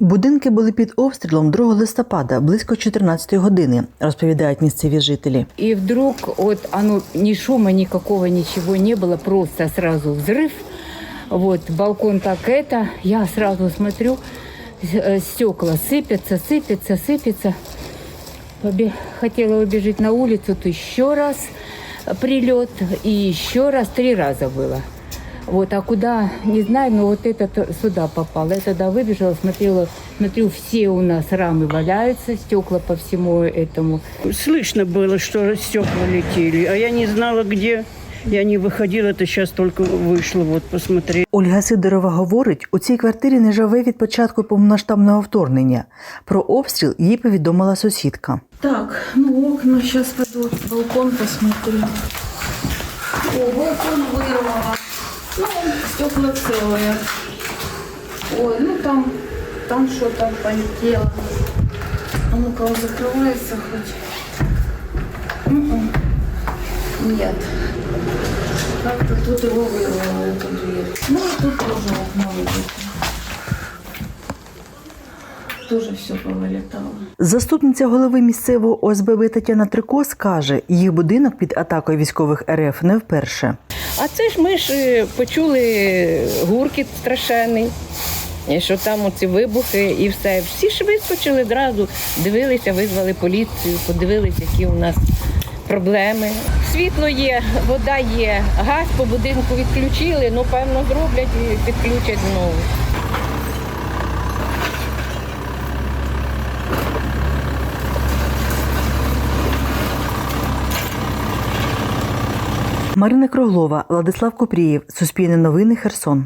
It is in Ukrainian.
Будинки були під обстрілом 2 листопада близько 14 години, розповідають місцеві жителі. И вдруг вот оно ни шума никакого ничего не было, просто сразу взрыв. Вот балкон так это, я сразу смотрю, э, стекла сыпятся, сыпятся, сыпятся. Побе- Хотела убежать на улицу, то еще раз прилет и еще раз три раза было. Вот, а куда, не знаю, но вот этот сюда попал. Я тогда выбежала, смотрела, смотрю, все у нас рамы валяются, стекла по всему этому. Слышно было, что стекла летели, а я не знала, где. Я не выходила, это сейчас только вышла вот посмотреть. Ольга Сидорова говорить, у цій квартирі не живе від початку повномасштабного вторгнення. Про обстріл їй повідомила сусідка. Так, ну окна сейчас пойду, балкон посмотрю. О, балкон вырвало. Ну, стекла целые. Ой, ну там, там что-то полетело. А ну-ка, он закрывается хоть? М-м. Нет. Как-то тут его вырвало, эту дверь. Ну, и тут тоже окно выбито. Тоже все повылетало. Заступниця голови місцевого ОСББ Тетяна Трикос каже, їх будинок під атакою військових РФ не вперше. А це ж ми ж е, почули гуркіт страшенний, що там оці вибухи і все. Всі ж вискочили одразу, дивилися, визвали поліцію, подивилися, які у нас проблеми. Світло є, вода є, газ по будинку відключили, ну певно зроблять і підключать знову. Марина Круглова, Владислав Купрієв, Суспільне новини, Херсон.